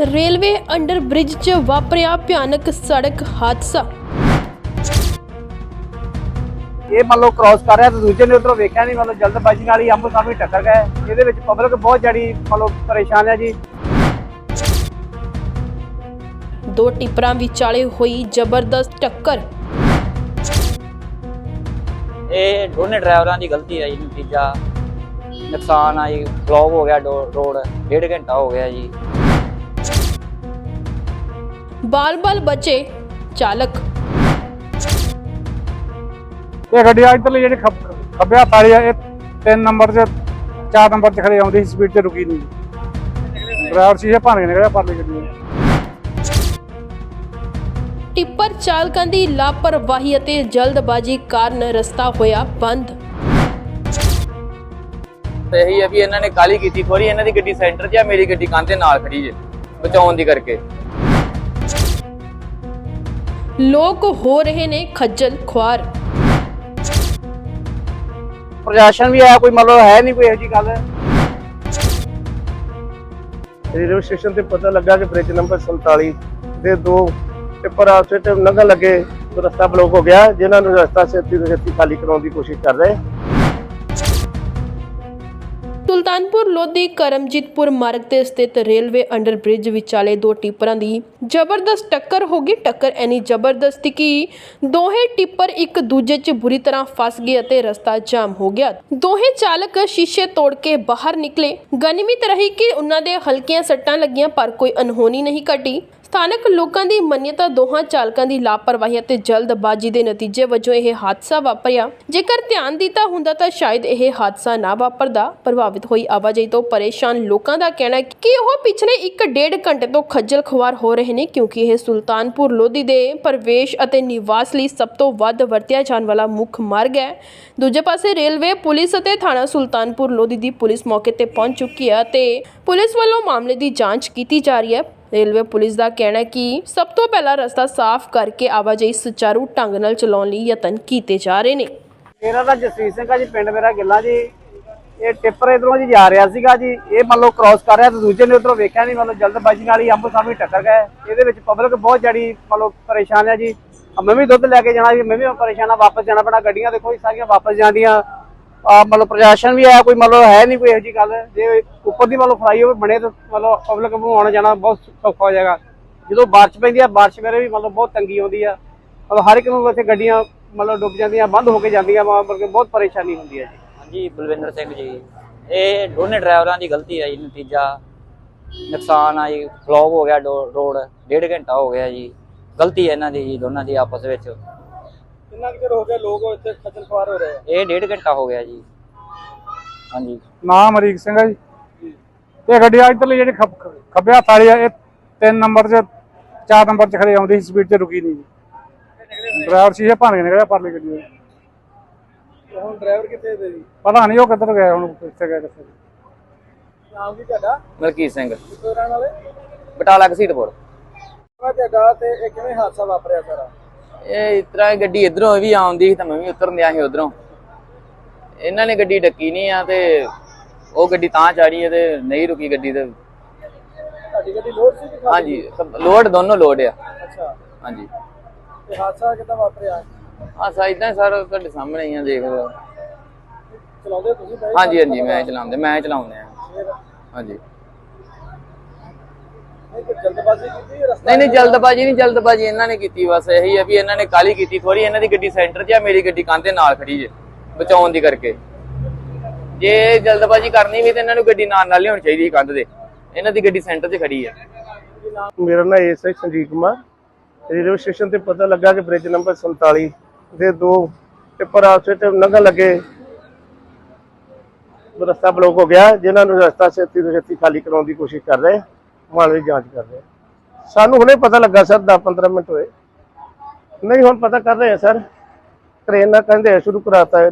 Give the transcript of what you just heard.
Railway under bridge 'ਚ ਵਾਪਰਿਆ ਭਿਆਨਕ ਸੜਕ ਹਾਦਸਾ। ਇਹ ਮੰਨ ਲਓ ਕ੍ਰਾਸ ਕਰ ਰਿਹਾ ਤੇ ਦੂਜੇ ਨੇ ਉਧਰੋਂ ਵੇਖਿਆ ਨਹੀਂ ਮਤਲਬ ਜਲਦਬਾਜ਼ੀ ਨਾਲ ਹੀ ਆਮੋ ਸਾਹਮਣੇ ਟੱਕਰ ਗਏ। ਇਹਦੇ ਵਿੱਚ ਪਬਲਿਕ ਬਹੁਤ ਜਿਹੜੀ ਮੰਨ ਲਓ ਪਰੇਸ਼ਾਨ ਹੈ ਜੀ। ਦੋ ਟਿੱਪਰਾਂ ਵਿਚਾਲੇ ਹੋਈ ਜ਼ਬਰਦਸਤ ਟੱਕਰ। ਇਹ ਦੋਨੇ ਡਰਾਈਵਰਾਂ ਦੀ ਗਲਤੀ ਹੈ ਜੀ ਨਤੀਜਾ। ਨੁਕਸਾਨ ਆ ਜੀ ਬਲੌਕ ਹੋ ਗਿਆ ਰੋਡ ਡੇਢ ਘੰਟਾ ਹੋ ਗਿਆ ਜੀ। ਬਾਲ-ਬਾਲ ਬਚੇ ਚਾਲਕ। ਇਹ ਗੱਡੀ ਇੱਧਰਲੀ ਜਿਹੜੀ ਖੱਬ- ਹੱਥ ਵਾਲੀ ਆ ਇਹ 3 ਨੰਬਰ 'ਚ 4 ਨੰਬਰ 'ਚ ਖੜੀ ਆਉਂਦੀ ਸੀ ਸਪੀਡ 'ਚ ਰੁਕੀ ਨਹੀਂ। ਡਰਾਈਵਰ ਸ਼ੀਸ਼ੇ ਭੰਨ ਕੇ ਨਿਕਲਿਆ ਪਰਲੀ ਗੱਡੀ। ਟਿੱਪਰ ਚਾਲਕਾਂ ਦੀ ਲਾਪਰਵਾਹੀ ਅਤੇ ਜਲਦਬਾਜ਼ੀ ਕਾਰਨ ਰਸਤਾ ਹੋਇਆ ਬੰਦ। ਤੇ ਇਹੀ ਹੈ ਵੀ ਇਹਨਾਂ ਨੇ ਕਾਲੀ ਕੀਤੀ ਥੋੜੀ ਇਹਨਾਂ ਦੀ ਗੱਡੀ ਸੈਂਟਰ 'ਚ ਆ ਮੇਰੀ ਗੱਡੀ ਕੰਧ ਦੇ ਨਾਲ ਖੜੀ ਜੇ ਬਚਾਉਣ ਦੀ ਕਰਕੇ। ਲੋਕ ਹੋ ਰਹੇ ਨੇ ਖੱਜਲ ਖੁਆਰ। ਪ੍ਰਸ਼ਾਸਨ ਵੀ ਆਇਆ ਕੋਈ ਮੰਨ ਹੈ ਨਹੀਂ ਕੋਈ ਇਹੋ ਜੀ ਗੱਲ। ਰੇਲਵੇ ਸਟੇਸ਼ਨ ਤੇ ਪਤਾ ਲੱਗਾ ਕਿ ਬ੍ਰਿਜ ਨੰਬਰ 47 ਦੇ ਦੋ ਟਿੱਪਰ ਆਪਸੇ ਤੇ ਲੰਘਣ ਲੱਗੇ, ਰਸਤਾ ਬਲੌਕ ਹੋ ਗਿਆ, ਜਿਨ੍ਹਾਂ ਨੂੰ ਰਸਤਾ ਛੇਤੀ ਤੋਂ ਛੇਤੀ ਖਾਲੀ ਕਰਾਉਣ ਦੀ ਕੋਸ਼ਿਸ਼ ਕਰ ਰਹੇ। ਸੁਲਤਾਨਪੁਰ ਲੋਧੀ ਕਰਮਜੀਤਪੁਰ ਮਾਰਗ ਤੇ ਸਥਿਤ ਰੇਲਵੇ ਅੰਡਰ ਬ੍ਰਿਜ ਵਿਚਾਲੇ ਦੋ ਟਿੱਪਰਾਂ ਦੀ ਜ਼ਬਰਦਸਤ ਟੱਕਰ ਹੋ ਗਈ। ਟੱਕਰ ਐਨੀ ਜ਼ਬਰਦਸਤ ਕਿ ਦੋਹੇ ਟਿੱਪਰ ਇੱਕ ਦੂਜੇ 'ਚ ਬੁਰੀ ਤਰ੍ਹਾਂ ਫਸ ਗਏ ਅਤੇ ਰਸਤਾ ਜਾਮ ਹੋ ਗਿਆ। ਦੋਹੇ ਚਾਲਕ ਸ਼ੀਸ਼ੇ ਤੋੜ ਕੇ ਬਾਹਰ ਨਿਕਲੇ। ਗਨੀਮਤ ਰਹੀ ਕਿ ਉਹਨਾਂ ਦੇ ਹਲਕੀਆਂ ਸੱਟਾਂ ਲੱਗੀਆਂ ਪਰ ਕੋਈ ਅਨਹੋਣੀ ਨਹੀਂ ਘਟੀ। ਸਥਾਨਕ ਲੋਕਾਂ ਦੀ ਮੰਨਿਅਤਾ ਦੋਹਾਂ ਚਾਲਕਾਂ ਦੀ ਲਾਪਰਵਾਹੀ ਅਤੇ ਜਲਦਬਾਜ਼ੀ ਦੇ ਨਤੀਜੇ ਵਜੋਂ ਇਹ ਹਾਦਸਾ ਵਾਪਰਿਆ। ਜੇਕਰ ਧਿਆਨ ਦਿੱਤਾ ਹੁੰਦਾ ਤਾਂ ਸ਼ਾਇਦ ਇਹ ਹਾਦਸਾ ਨਾ ਵਾਪਰਦਾ, ਪ੍ਰਭਾਵਿਤ ਹੋਈ ਆਵਾਜਾਈ ਤੋਂ ਪਰੇਸ਼ਾਨ ਲੋਕਾਂ ਦਾ ਕਹਿਣਾ ਹੈ ਕਿ ਉਹ ਪਿਛਲੇ 1.5 ਘੰਟੇ ਤੋਂ ਖੱਜਲ ਖੁਆਰ ਹੋ ਰਹੇ ਨੇ ਕਿਉਂਕਿ ਇਹ ਸੁਲਤਾਨਪੁਰ ਲੋਧੀ ਦੇ ਪ੍ਰਵੇਸ਼ ਅਤੇ ਨਿਵਾਸ ਲਈ ਸਭ ਤੋਂ ਵੱਧ ਵਰਤਿਆ ਜਾਣ ਵਾਲਾ ਮੁੱਖ ਮਾਰਗ ਹੈ। ਦੂਜੇ ਪਾਸੇ ਰੇਲਵੇ, ਪੁਲਿਸ ਅਤੇ ਥਾਣਾ ਸੁਲਤਾਨਪੁਰ ਲੋਧੀ ਦੀ ਪੁਲਿਸ ਮੌਕੇ ਤੇ ਪਹੁੰਚ ਚੁੱਕੀ ਹੈ ਅਤੇ ਪੁਲਿਸ ਵੱਲੋਂ ਮਾਮਲੇ ਦੀ ਜਾਂਚ ਕੀਤੀ ਜਾ ਰਹੀ ਹੈ। ਰੇਲਵੇ ਪੁਲਿਸ ਦਾ ਕਹਿਣਾ ਹੈ ਕਿ ਸਭ ਤੋਂ ਪਹਿਲਾਂ ਰਸਤਾ ਸਾਫ਼ ਕਰਕੇ ਆਵਾਜਾਈ ਸੁਚਾਰੂ ਢੰਗ ਨਾਲ ਚਲਾਉਣ ਲਈ ਯਤਨ ਕੀਤੇ ਜਾ ਰਹੇ ਨੇ। ਮੇਰਾ ਤਾਂ ਜਸਵੀਰ ਸਿੰਘ ਆ ਜੀ, ਪਿੰਡ ਮੇਰਾ ਗਿੱਲਾ ਜੀ। ਇਹ ਟਿੱਪਰ ਇਧਰੋਂ ਜੀ ਜਾ ਰਿਹਾ ਸੀਗਾ ਜੀ। ਇਹ ਮੰਨ ਲਓ ਕ੍ਰਾਸ ਕਰ ਰਿਹਾ, ਤੇ ਦੂਜੇ ਨੇ ਉਧਰੋਂ ਵੇਖਿਆ ਨਹੀਂ ਮਤਲਬ ਜਲਦਬਾਜ਼ੀ ਨਾਲ ਹੀ ਆਮੋ ਸਾਹਮਣੇ ਟੱਕਰ ਗਏ। ਇਹਦੇ ਵਿੱਚ ਪਬਲਿਕ ਬਹੁਤ ਜਿਹੜੀ ਮਤਲਬ ਪਰੇਸ਼ਾਨ ਹੈ ਜੀ। ਮੈਂ ਵੀ ਦੁੱਧ ਲੈ ਕੇ ਜਾਣਾ ਜੀ ਮੈਂ ਵੀ ਪਰੇਸ਼ਾਨ ਆ, ਵਾਪਸ ਜਾਣਾ ਪੈਣਾ। ਗੱਡੀਆਂ ਦੇਖੋ ਜੀ, ਸਾਰੀਆਂ ਵਾਪਸ ਜਾਂਦੀਆਂ। ਆ ਮਤਲਬ ਪ੍ਰਸ਼ਾਸਨ ਵੀ ਆਇਆ, ਕੋਈ ਮਤਲਬ ਹੈ ਨਹੀਂ ਕੋਈ ਇਹੋ ਜੀ ਗੱਲ। ਜੇ ਉੱਪਰ ਦੀ ਮਤਲਬ ਫਲਾਈਓਵਰ ਬਣੇ ਤਾਂ ਮਤਲਬ ਪਬਲਿਕ ਨੂੰ ਆਉਣਾ ਜਾਣਾ ਬਹੁਤ ਸੌਖਾ ਹੋ ਜਾਏਗਾ। ਜਦੋਂ ਬਾਰਿਸ਼ ਪੈਂਦੀ ਆ, ਬਾਰਿਸ਼ ਵੇਲੇ ਵੀ ਮਤਲਬ ਬਹੁਤ ਤੰਗੀ ਆਉਂਦੀ ਆ। ਮਤਲਬ ਹਰ ਇੱਕ ਨੂੰ ਇੱਥੇ ਗੱਡੀਆਂ ਮਤਲਬ ਡੁੱਬ ਜਾਂਦੀਆਂ, ਬੰਦ ਹੋ ਕੇ ਜਾਂਦੀਆਂ ਵਾ, ਮਤਲਬ ਬਹੁਤ ਪਰੇਸ਼ਾਨੀ ਹੁੰਦੀ ਹੈ ਜੀ। ਹਾਂਜੀ, ਬਲਵਿੰਦਰ ਸਿੰਘ ਜੀ। ਇਹ ਦੋਨੇ ਡਰਾਈਵਰਾਂ ਦੀ ਗਲਤੀ ਹੈ ਜੀ, ਨਤੀਜਾ। ਨੁਕਸਾਨ ਆ ਜੀ ਬਲੌਕ ਹੋ ਗਿਆ ਰੋਡ, ਡੇਢ ਘੰਟਾ ਹੋ ਗਿਆ ਜੀ। ਗਲਤੀ ਹੈ ਇਹਨਾਂ ਦੀ ਜੀ, ਦੋਨਾਂ ਦੀ ਆਪਸ ਵਿੱਚ। ਕਿੰਨਾ ਕੁ ਚਿਰ ਹੋ ਗਿਆ ਲੋਕ ਇੱਥੇ ਖੱਜਲ ਖੁਆਰ ਹੋ ਰਹੇ ਆ? ਇਹ ਡੇਢ ਘੰਟਾ ਹੋ ਗਿਆ ਜੀ। ਹਾਂਜੀ। ਨਾਮ ਅਮਰੀਕ ਸਿੰਘ ਹੈ ਜੀ। ਇਹ ਗੱਡੀ ਇੱਧਰਲੀ ਜਿਹੜੀ ਖੱਬ- ਹੱਥ ਵਾਲੀ ਆ ਇਹ 3 ਨੰਬਰ 'ਚ 4 ਨੰਬਰ 'ਚ ਖੜੀ ਆਉਂਦੀ ਸੀ ਸਪੀਡ 'ਚ ਰੁਕੀ ਨਹੀਂ ਡਰਾਈਵਰ ਸ਼ੀਸ਼ੇ ਭੰਨ ਕੇ ਨਿਕਲਿਆ ਪਰਲੀ ਗੱਡੀ ਦਾ। ਹੁਣ ਡਰਾਈਵਰ ਕਿੱਥੇ ਦੇ ਜੀ ਪਤਾ ਨਹੀਂ ਉਹ ਕਿੱਧਰ ਗਏ ਹੁਣ ਕਿੱਥੇ ਗਏ ਕਿੱਥੇ। ਨਾਮ ਕੀ ਤੁਹਾਡਾ? ਮਲਕੀਤ ਸਿੰਘ। ਕਿੱਥੋਂ ਰਹਿਣ ਵਾਲੇ? ਬਟਾਲਾ ਘਸੀਟਪੁਰ ਤੁਹਾਡਾ ਤੇ ਇਹ ਕਿਵੇਂ ਹਾਦਸਾ ਵਾਪਰਿਆ ਸਾਰਾ? ਇਹ ਇਸ ਤਰ੍ਹਾਂ ਗੱਡੀ ਇਧਰੋਂ ਵੀ ਆਉਂਦੀ ਤਾਂ ਮੈਂ ਵੀ ਉਤਰਨ ਦਿਆ ਸੀ ਉਧਰੋਂ। ਇਹਨਾਂ ਨੇ ਗੱਡੀ ਡੱਕੀ ਨਹੀਂ ਆ ਤੇ ਉਹ ਗੱਡੀ ਤਾਂ ਚਾੜੀ ਤੇ ਨਹੀਂ ਰੁਕੀ ਗੱਡੀ ਤੇ। ਤੁਹਾਡੀ ਗੱਡੀ ਲੋਡ ਸੀ ਕਿ ਹਾਂਜੀ ਲੋਡ ਦੋਨੋਂ ਲੋਡ ਆ। ਅੱਛਾ। ਹਾਂਜੀ। ਤੇ ਹਾਦਸਾ ਕਿੱਦਾਂ ਵਾਪਰਿਆ? ਆ ਸਾਈਦਾਂ ਸਰ ਤੁਹਾਡੇ ਸਾਹਮਣੇ ਹੀ ਆ ਦੇਖ ਲਓ। ਚਲਾਉਂਦੇ ਤੁਸੀਂ ਹਾਂਜੀ ਹਾਂਜੀ ਮੈਂ ਚਲਾਉਂਦੇ ਮੈਂ ਚਲਾਉਂਦੇ। ਆ ਹਾਂਜੀ। ਨਹੀਂ ਤੇ ਜਲਦਬਾਜ਼ੀ ਕੀਤੀ ਰਸਤਾ ਨਹੀਂ ਨਹੀਂ ਜਲਦਬਾਜੀ ਨਹੀਂ ਜਲਦਬਾਜੀ ਇਹਨਾਂ ਨੇ ਕੀਤੀ ਬਸ ਇਹੀ ਹੈ ਵੀ ਇਹਨਾਂ ਨੇ ਕਾਲੀ ਕੀਤੀ ਥੋੜੀ ਇਹਨਾਂ ਦੀ ਗੱਡੀ ਸੈਂਟਰ 'ਚ ਆ ਮੇਰੀ ਗੱਡੀ ਕੰਧ ਦੇ ਨਾਲ ਖੜੀ ਜੇ ਬਚਾਉਣ ਦੀ ਕਰਕੇ। ਜੇ ਜਲਦਬਾਜੀ ਕਰਨੀ ਵੀ ਤੇ ਇਹਨਾਂ ਨੂੰ ਗੱਡੀ ਨਾਲ ਨਾਲ ਲਿਆਉਣੀ ਚਾਹੀਦੀ ਸੀ ਕੰਧ ਦੇ ਇਹਨਾਂ ਦੀ ਗੱਡੀ ਸੈਂਟਰ 'ਚ ਖੜੀ ਹੈ ਮੇਰਾ ਨਾਮ SI Sanjeet Kumar railway station ਤੇ ਪਤਾ ਲੱਗਾ ਕਿ ਬ੍ਰਿਜ ਨੰਬਰ 47 ਦੇ ਦੋ ਟਿੱਪਰ ਆਪਸੇ ਤੇ ਲੰਘਣ ਲੱਗੇ। ਰਸਤਾ ਬਲੌਕ ਹੋ ਗਿਆ ਜਿਨ੍ਹਾਂ ਨੂੰ ਰਸਤਾ ਛੇਤੀ ਤੋਂ ਛੇਤੀ ਖਾਲੀ ਕਰਾਉਣ ਦੀ ਕੋਸ਼ਿਸ਼ ਕਰ ਰਹੇ ਮਾਮਲੇ ਦੀ ਜਾਂਚ ਕਰ ਰਹੇ ਸਾਨੂੰ ਹੁਣੇ ਪਤਾ ਲੱਗਾ ਸਰ 10-15 ਮਿੰਟ ਹੋਏ। ਨਹੀਂ, ਹੁਣ ਪਤਾ ਕਰ ਰਹੇ ਆ ਸਰ। ਟ੍ਰੇਨ ਨਾਲ ਕਹਿੰਦੇ ਆ, ਸ਼ੁਰੂ ਕਰਾਤਾ ਹੈ।